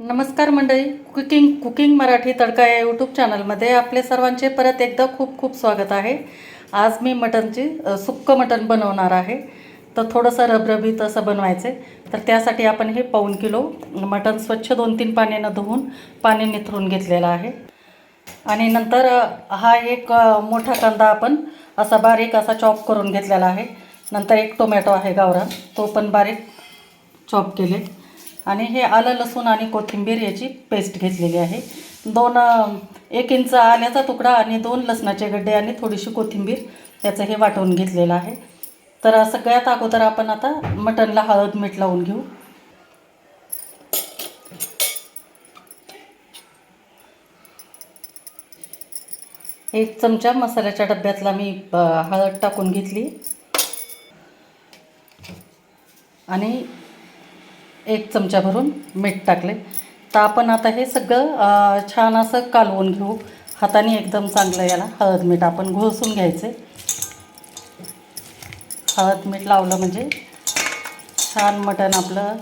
नमस्कार मंडळी. Cooking cooking Marathi तडका या यूट्यूब चॅनलमध्ये आपले सर्वांचे परत एकदा खूप खूप स्वागत आहे. आज मी मटनची सुक्कं मटण बनवणार आहे. तर थोडंसं रबरबीत असं बनवायचं तर त्यासाठी आपण हे पाऊन किलो मटण स्वच्छ दोन तीन पाण्यानं धुवून पाणी निथरून घेतलेलं आहे. आणि नंतर हा एक मोठा कांदा आपण असा बारीक असा चॉप करून घेतलेला आहे. नंतर एक टोमॅटो आहे गावरान. तो पण बारीक चॉप केले. आणि हे आलं लसूण आणि कोथिंबीर याची पेस्ट घेतलेली आहे. दोन एक इंच आल्याचा तुकडा आणि दोन लसणाचे गड्डे आणि थोडीशी कोथिंबीर याचं हे वाटून घेतलेलं आहे. तर सगळ्यात अगोदर आपण आता मटणला हळद मीठ लावून घेऊ. एक चमचा मसाल्याच्या डब्यातला मी हळद टाकून घेतली. आणि एक चमचा भरून मीठ टाकले. तर आपण आता हे सगळं छान असं कालवून घेऊ. हाताने एकदम चांगलं याला हळद मीठ आपण घोळसून घ्यायचे. हळद मीठ लावलं म्हणजे छान मटण आपलं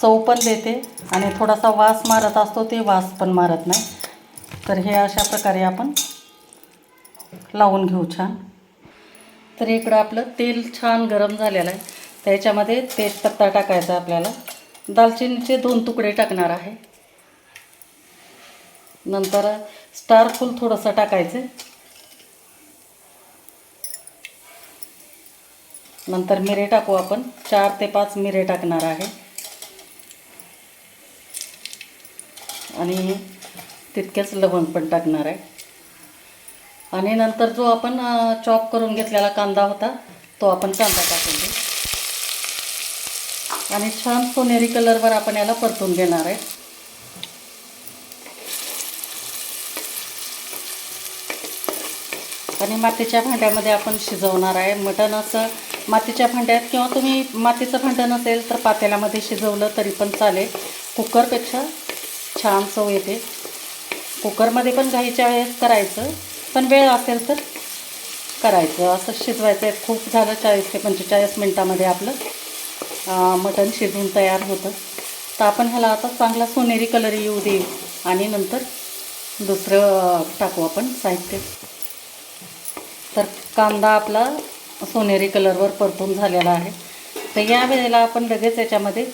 चव पण देते आणि थोडासा वास मारत असतो ते वास पण मारत नाही. तर हे अशा प्रकारे आपण लावून घेऊ छान. तर इकडं आपलं तेल छान गरम झालेलं आहे. त्याच्यामध्ये तेजपत्ता टाकायचा आपल्याला. दालचिनीचे दोन तुकडे टाकणार आहे. नंतर स्टार फूल थोडंसं टाकायचं. नंतर मिरे टाकू आपण. चार ते पाच मिरे टाकणार आहे. आणि तितकेच लवंग पण टाकणार आहे. आणि नंतर जो आपण चॉप करून घेतलेला कांदा होता तो आपण कांदा टाकून देऊ. आणि छान सोनेरी कलरवर आपण याला परतून घेणार आहे. आणि मातीच्या भांड्यामध्ये आपण शिजवणार आहे. मटण असं मातीच्या भांड्यात किंवा तुम्ही मातीचं भांडं नसेल तर पातेल्यामध्ये शिजवलं तरी पण चालेल. कुकरपेक्षा छान चव येते. कुकरमध्ये पण घाईच्या वेळेस करायचं पण वेळ असेल तर करायचं. असं शिजवायचं आहे. खूप झालं चाळीस ते पंचेचाळीस मिनटामध्ये आपलं. मटण शिजून तयार होतं. तर आपण ह्याला आता चांगला सोनेरी कलर येऊ देऊ आणि नंतर दुसरं टाकू आपण साहित्य. तर कांदा आपला सोनेरी कलरवर परतून झालेला आहे. तर या वेळेला आपण लगेच याच्यामध्ये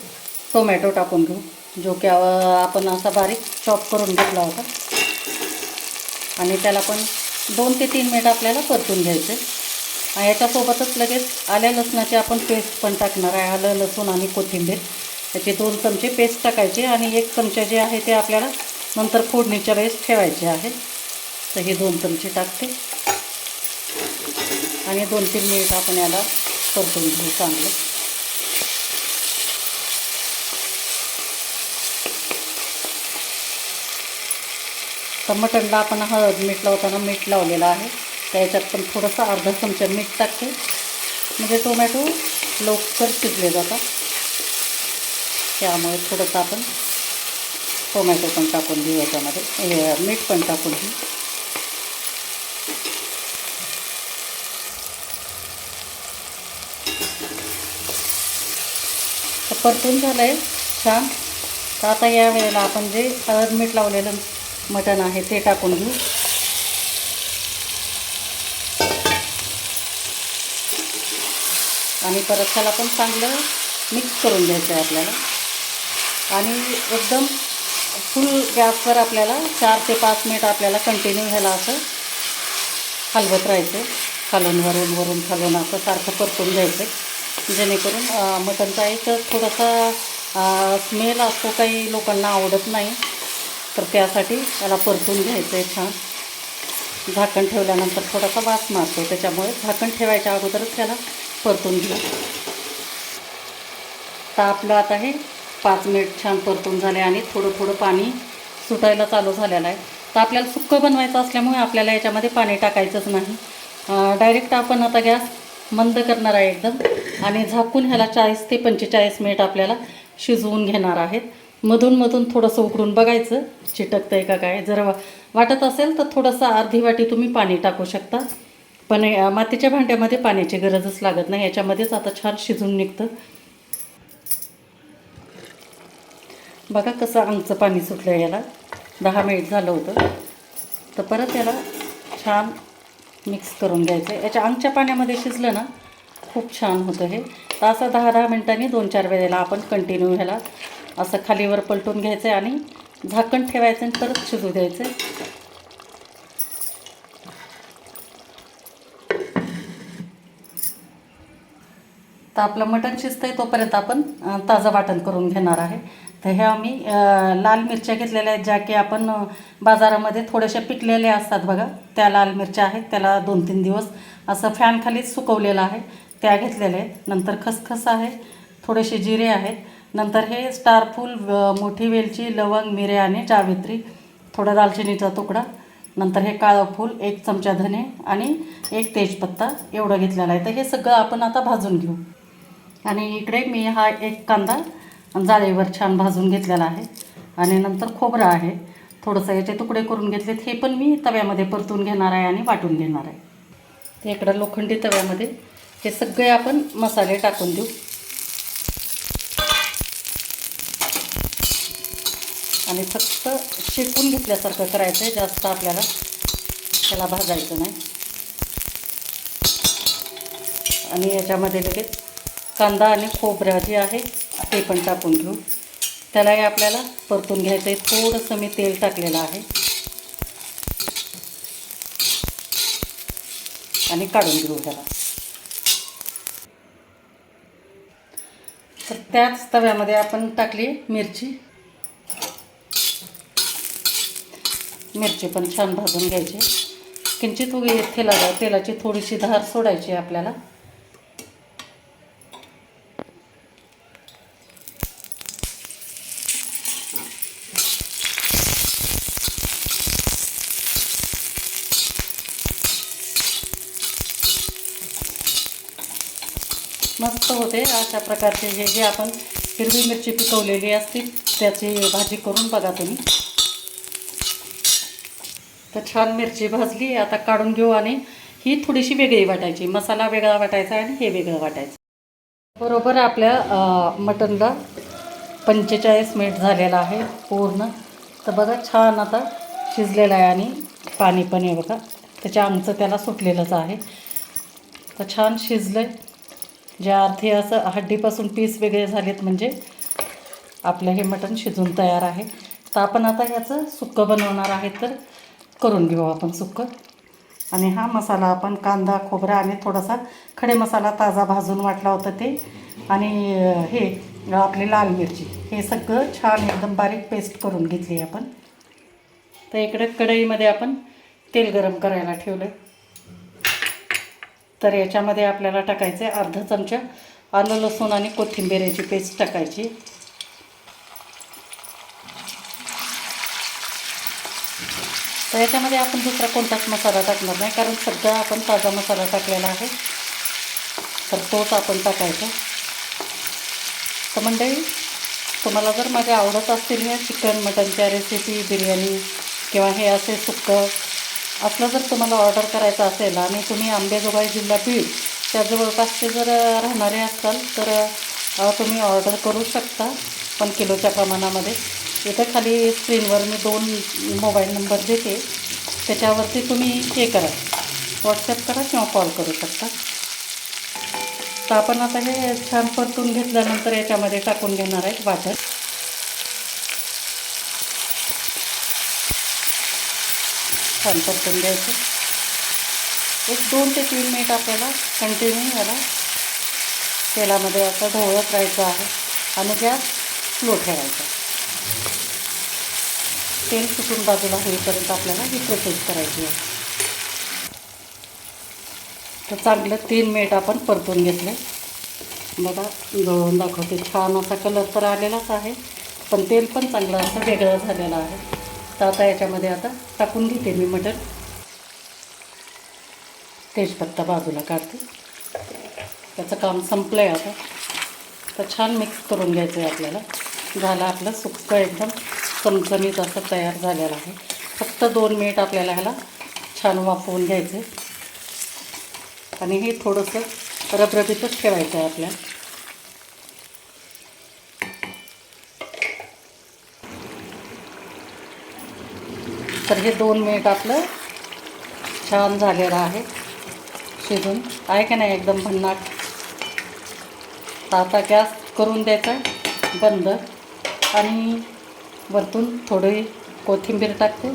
टोमॅटो टाकून घेऊ जो की आपण असा बारीक चॉप करून घेतला होता. आणि त्याला पण दोन ते तीन मिनिट आपल्याला परतून घ्यायचे आणि याच्यासोबतच लगेच आल्या लसणाची आपण पेस्ट पण टाकणार आहे. आलं लसूण आणि कोथिंबीर. त्याचे दोन चमचे पेस्ट टाकायचे आणि एक चमचा जे आहे ते आपल्याला नंतर फोडणीच्या वेळेस ठेवायचे आहे. तर हे दोन चमचे टाकते. आणि दोन तीन मिनिट आपण याला परतून घेऊ चांगलं. तर मटणला आपण हळद मीठ लावताना मीठ लावलेलं आहे. त्याच्यात पण थोडंसं अर्धा चमचा मीठ टाकते. म्हणजे टोमॅटो लवकर शिजले जातात. त्यामुळे थोडंसं आपण टोमॅटो पण टाकून घेऊ याच्यामध्ये. हे, मीठ पण टाकून घेऊ तर परतून झालं आहे छान. तर आता या वेळेला आपण जे हळद मीठ लावलेलं मटण आहे ते टाकून घेऊ आणि परत त्याला पण चांगलं मिक्स करून घ्यायचं आहे आपल्याला. आणि एकदम फुल गॅसवर आपल्याला चार ते पाच मिनिट आपल्याला कंटिन्यू ह्याला असं हलवत राहायचं. खालून वरून वरून खालून असं सारखं परतून घ्यायचं. जेणेकरून मटनचा मटणचा एक थोडासा स्मेल असतो काही लोकांना आवडत नाही. तर त्यासाठी त्याला परतून घ्यायचं आहे छान. झाकण ठेवल्यानंतर थोडासा वास मारतो. त्याच्यामुळे झाकण ठेवायच्या अगोदरच त्याला परतून घेऊ. तर आपलं आता हे पाच मिनिट छान परतून झाले आणि थोडं थोडं पाणी सुटायला चालू झालेलं आहे. तर आपल्याला सुक्कं बनवायचं असल्यामुळे आपल्याला याच्यामध्ये पाणी टाकायचंच नाही. डायरेक्ट आपण आता गॅस मंद करणार आहे एकदम आणि झाकून ह्याला चाळीस ते पंचेचाळीस मिनिट आपल्याला शिजवून घेणार आहेत. मधून मधून थोडंसं उकडून बघायचं चिटकतं आहे का काय? जर वा- वाटत असेल तर थोडंसं अर्धी वाटी तुम्ही पाणी टाकू शकता. पण मातीच्या भांड्यामध्ये पाण्याची गरजच लागत नाही. याच्यामध्येच आता छान शिजून निघतं. बघा कसं अंगचं पाणी सुटलं याला. दहा मिनिट झालं होतं. तर परत याला छान मिक्स करून घ्यायचं आहे याच्या अंगच्या पाण्यामध्ये शिजलं ना खूप छान होतं हे. तर असं दहा दहा मिनिटांनी दोन चार वेळेला आपण कंटिन्यू ह्याला असं खालीवर पलटून घ्यायचं आहे आणि झाकण ठेवायचं आणि परत शिजू द्यायचं आहे तर आपलं मटण शिजतं आहे तोपर्यंत आपण ताजं वाटण करून घेणार आहे. तर हे आम्ही लाल मिरच्या घेतलेल्या आहेत ज्या की आपण बाजारामध्ये थोड्याशा पिकलेल्या असतात बघा. त्या लाल मिरच्या आहेत त्याला दोन तीन दिवस असं फॅनखालीच सुकवलेलं आहे. त्या घेतलेल्या आहेत. नंतर खसखस आहे थोडेसे जिरे आहेत. नंतर हे स्टारफूल मोठी वेलची लवंग मिरे आणि जावित्री थोडा दालचिनीचा तुकडा. नंतर हे काळं फूल एक चमचा धने आणि एक तेजपत्ता एवढं घेतलेलं आहे. तर हे सगळं आपण आता भाजून घेऊ. आणि इकडे मी हा एक कांदा जाळीवर छान भाजून घेतलेला आहे. आणि नंतर खोबरं आहे. थोडंसं याचे तुकडे करून घेतलेत. हे पण मी तव्यामध्ये परतून घेणार आहे आणि वाटून घेणार आहे. ते इकडं लोखंडी तव्यामध्ये. हे सगळे आपण मसाले टाकून देऊ. आणि फक्त शेकून घेतल्यासारखं करायचं आहे जास्त आपल्याला त्याला भाजायचं नाही. आणि याच्यामध्ये लगेच कांदा आणि खोबरा जे आहे ते पण टाकून घेऊ. त्यालाही आपल्याला परतून घ्यायचं आहे. थोडंसं मी तेल टाकलेलं आहे. आणि काढून घेऊ त्याला. तर त्याच तव्यामध्ये आपण टाकली मिरची. मिरची पण छान भाजून घ्यायची. किंचित उगी तेला तेलाची थोडीशी धार सोडायची आपल्याला. मस्त होते. अशा प्रकारचे हे जे आपण हिरवी मिरची पिकवलेली असते त्याची भाजी करून बघा तुम्ही. तर छान मिरची भाजली. आता काढून घेऊ आणि ही थोडीशी वेगळी वाटायची. मसाला वेगळा वाटायचा आणि हे वेगळं वाटायचं. बरोबर आपल्या मटनला पंचेचाळीस मिनिट झालेला आहे पूर्ण. तर बघा छान आता शिजलेलं आहे आणि पाणी पण आहे बघा. त्याच्या आमचं त्याला सुटलेलंच आहे. तर छान शिजलं आहे ज्या अर्थी असं हड्डीपासून पीस वेगळे झालेत म्हणजे आपलं हे मटण शिजून तयार आहे. तर आपण आता ह्याचं सुक्कं बनवणार आहे तर करून घेऊ आपण सुक्कं. आणि हा मसाला आपण कांदा खोबरा आणि थोडासा खडे मसाला ताजा भाजून वाटला होता ते. आणि हे आपली लाल मिरची हे सगळं छान एकदम बारीक पेस्ट करून घेतली आपण. तर इकडे कढईमध्ये आपण तेल गरम करायला ठेवलं आहे तर याच्यामध्ये आपल्याला टाकायचं आहे अर्धा चमचा आलं लसूण आणि कोथिंबीर पेस्ट टाकायची. तर याच्यामध्ये आपण दुसरा कोणताच मसाला टाकणार नाही कारण सध्या आपण ताजा मसाला टाकलेला आहे. तर तोच आपण टाकायचा. तर मंडळी तुम्हाला जर माझ्या आवडत असतील या चिकन मटनच्या रेसिपी बिर्याणी किंवा हे असे सुक्कं असलं जर तुम्हाला ऑर्डर करायचं असेल आणि तुम्ही आंबेजोगाई जिल्हा बीड त्या जवळपासचे जर राहणारे असाल तर तुम्ही ऑर्डर करू शकता पण किलोच्या प्रमाणामध्ये. इथं खाली स्क्रीनवर मी दोन मोबाईल नंबर देते. त्याच्यावरती तुम्ही हे करा. व्हॉट्सअप करा किंवा कॉल करू शकता. तर आपण आता हे छान परतून घेतल्यानंतर याच्यामध्ये टाकून घेणार आहेत वाटण. छान परतून द्यायचं एक दोन ते तीन मिनिट आपल्याला कंटिन्यू याला तेलामध्ये असं ढवळत राहायचं आहे आणि गॅस स्लो ठेवायचा. तेल सुटून बाजूला होईपर्यंत आपल्याला ही प्रोसेस करायची आहे. तर चांगलं तीन मिनिट आपण परतून घेतले. बघा गळून दाखवते. छान असा कलर तर आलेलाच आहे पण तेल पण चांगलं असं वेगळं झालेलं आहे. तर आता याच्यामध्ये आता टाकून घेते मी मटण. तेजपत्ता बाजूला काढते. त्याचं काम संपलं आहे आता. तर छान मिक्स करून घ्यायचं आहे आपल्याला. झालं आपलं सुकं एकदम चमचमीत असं तयार झालेलं आहे. फक्त दोन मिनिट आपल्याला ह्याला छान वाफवून घ्यायचं आहे आणि हे थोडंसं रबरबीतच ठेवायचं आहे आपल्याला. हे दोन मिनिट आपलं छान झालेलं आहे शिजून. आहे का नाही एकदम भन्नाट? आता गॅस करून द्यायचा बंद. आणि वरतून थोडी कोथिंबीर टाकते.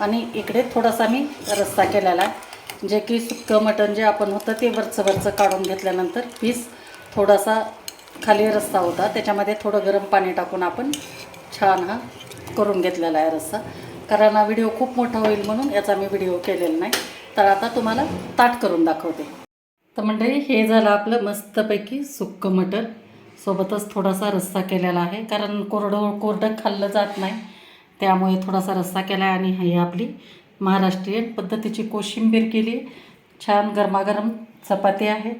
आणि इकडे थोडासा मी रस्सा केलेला आहे. जे की सुक्कं मटण जे आपण होतं ते वरचं वरचं काढून घेतल्यानंतर पीस थोडासा खाली रस्सा होता. त्याच्यामध्ये थोडं गरम पाणी टाकून आपण छान हा करून घेतलेला आहे रस्सा. कारण हा व्हिडिओ खूप मोठा होईल म्हणून याचा मी व्हिडिओ केलेला नाही. तर आता तुम्हाला ताट करून दाखवते. तर मंडळी हे झालं आपलं मस्तपैकी सुक्कं मटण. सोबतच थोडासा रस्सा केलेला आहे. कारण कोरडं कोरडं खाल्लं जात नाही. त्यामुळे थोडासा रस्सा केला आहे आणि ही आपली महाराष्ट्रीयन पद्धतीची कोशिंबीर केली. छान गरमागरम चपाती आहे.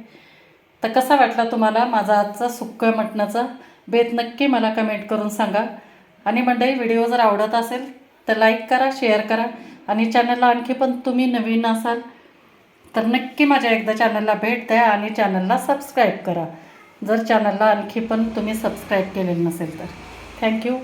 तर कसा वाटला तुम्हाला माझा आजचा सुक्क मटणाचा? बेत नक्की मला कमेंट करून सांगा. आणि मंडळी व्हिडिओ जर आवडत असेल तर लाईक करा शेअर करा. आणि चॅनलला आणखी पण तुम्ही नवीन असाल तर नक्की माझ्या एकदा चॅनलला भेट द्या आणि चॅनलला सबस्क्राईब करा. जर चॅनलला आणखी पण तुम्ही सबस्क्राईब केलेलं नसेल तर. थँक्यू